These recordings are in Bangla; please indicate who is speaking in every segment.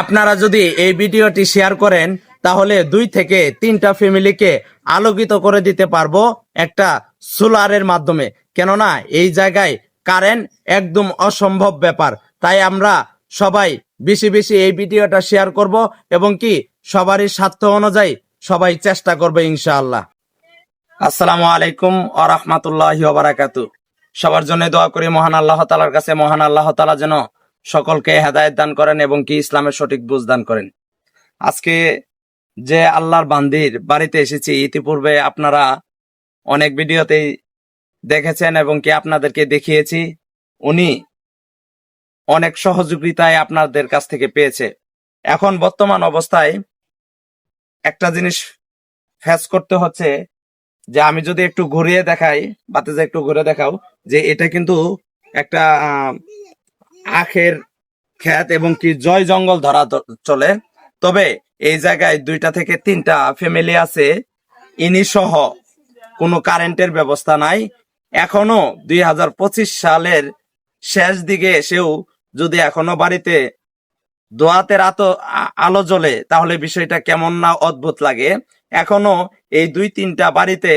Speaker 1: আপনারা যদি এই ভিডিওটি শেয়ার করেন, তাহলে দুই থেকে তিনটা ফ্যামিলিকে আলোকিত করে দিতে পারব একটা সোলারের মাধ্যমে। কেননা এই জায়গায় কারেন্ট একদম অসম্ভব ব্যাপার। তাই আমরা সবাই বেশি বেশি এই ভিডিওটা শেয়ার করব এবং কি সবারই স্বার্থ অনুযায়ী সবাই চেষ্টা করবে ইনশাআল্লাহ। আসসালামু আলাইকুম বারাকাতু সবার জন্য দোয়া করি, মহান আল্লাহ তালার কাছে, মহান আল্লাহ তালা যেন সকলকে হেদায়ত দান করেন এবং কি ইসলামের সঠিক বুঝ দান করেন। আজকে যে আল্লাহর বান্দির বাড়িতে এসেছি, ইতিপূর্বে আপনারা অনেক ভিডিওতেই দেখেছেন এবং কি আপনাদেরকে দেখিয়েছি, উনি অনেক সহযোগিতায় আপনাদের কাছ থেকে পেয়েছে। এখন বর্তমান অবস্থায় একটা জিনিস ফেস করতে হচ্ছে যে আমি যদি একটু ঘুরিয়ে দেখাই বাতে যে একটু ঘুরে দেখাও, যে এটা কিন্তু একটা আখের ক্ষেত এবং কি জয় জঙ্গল ধরা চলে। তবে এই জায়গায় দুইটা থেকে তিনটা ফ্যামিলি আছে। ইনি সহ কোনো কারেন্টের ব্যবস্থা নাই। এখনও দুই হাজার পঁচিশ সালের শেষ দিকে এসেও যদি এখনও বাড়িতে দোয়াতের আতো আলো জ্বলে, তাহলে বিষয়টা কেমন না অদ্ভুত লাগে। এখনও এই দুই তিনটা বাড়িতে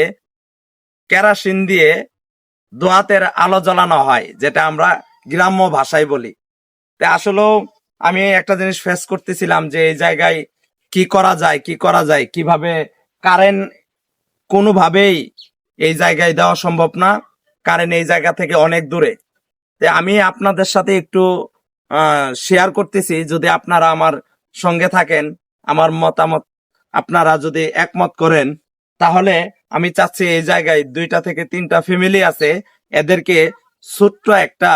Speaker 1: কেরাসিন দিয়ে দোয়াতের আলো জ্বালানো হয়, যেটা আমরা গ্রাম্য ভাষায় বলি। তা আসলেও আমি একটা জিনিস ফেস করতেছিলাম যে এই জায়গায় কি করা যায়, কি করা যায়, কীভাবে কারেন্ট কোনোভাবেই এই জায়গায় দেওয়া সম্ভব না কারেন্ট এই জায়গা থেকে অনেক দূরে। তে আমি আপনাদের সাথে একটু শেয়ার করতেছি, যদি আপনারা আমার সঙ্গে থাকেন, আমার মতামত আপনারা যদি একমত করেন, তাহলে আমি চাচ্ছি এই জায়গায় দুইটা থেকে তিনটা ফ্যামিলি আছে, এদেরকে ছোট্ট একটা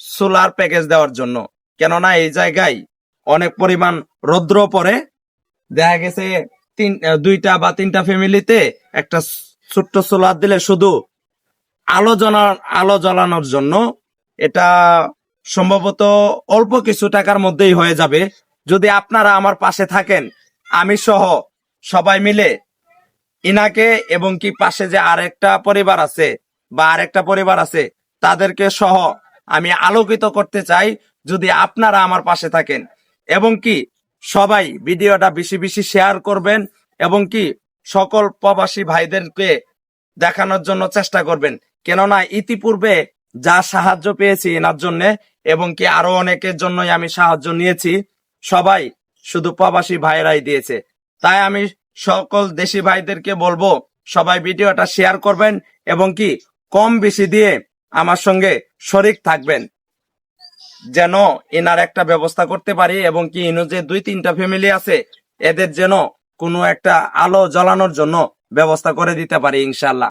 Speaker 1: সোলার প্যাকেজ দেওয়ার জন্য। কেননা এই জায়গায় অনেক পরিমাণ রৌদ্র পড়ে। দেখা গেছে তিন দুইটা বা তিনটা ফ্যামিলিতে একটা ছোট্ট সোলার দিলে শুধু আলো জ্বলা, আলো জ্বালানোর জন্য। এটা সম্ভবত অল্প কিছু টাকার মধ্যেই হয়ে যাবে। যদি আপনারা আমার পাশে থাকেন, আমি সহ সবাই মিলে ইনাকে এবং কি পাশে যে আরেকটা পরিবার আছে বা আরেকটা পরিবার আছে, তাদেরকে সহ আমি আলোকিত করতে চাই যদি আপনারা আমার পাশে থাকেন। এবং কি সবাই ভিডিওটা বেশি বেশি শেয়ার করবেন এবং কি সকল প্রবাসী ভাইদেরকে দেখানোর জন্য চেষ্টা করবেন। কেননা ইতিপূর্বে যা সাহায্য পেয়েছি এনার জন্য এবং কি আরও অনেকের জন্যই আমি সাহায্য নিয়েছি, সবাই শুধু প্রবাসী ভাইরাই দিয়েছে। তাই আমি সকল দেশি ভাইদেরকে বলব, সবাই ভিডিওটা শেয়ার করবেন এবং কি কম বেশি দিয়ে আমার সঙ্গে শরিক থাকবেন। যেন এনার একটা ব্যবস্থা করতে পারি এবং কি ইনো যে দুই তিনটা ফ্যামিলি আছে, এদের যেন কোনো একটা আলো জ্বালানোর জন্য ব্যবস্থা করে দিতে পারি ইনশাল্লাহ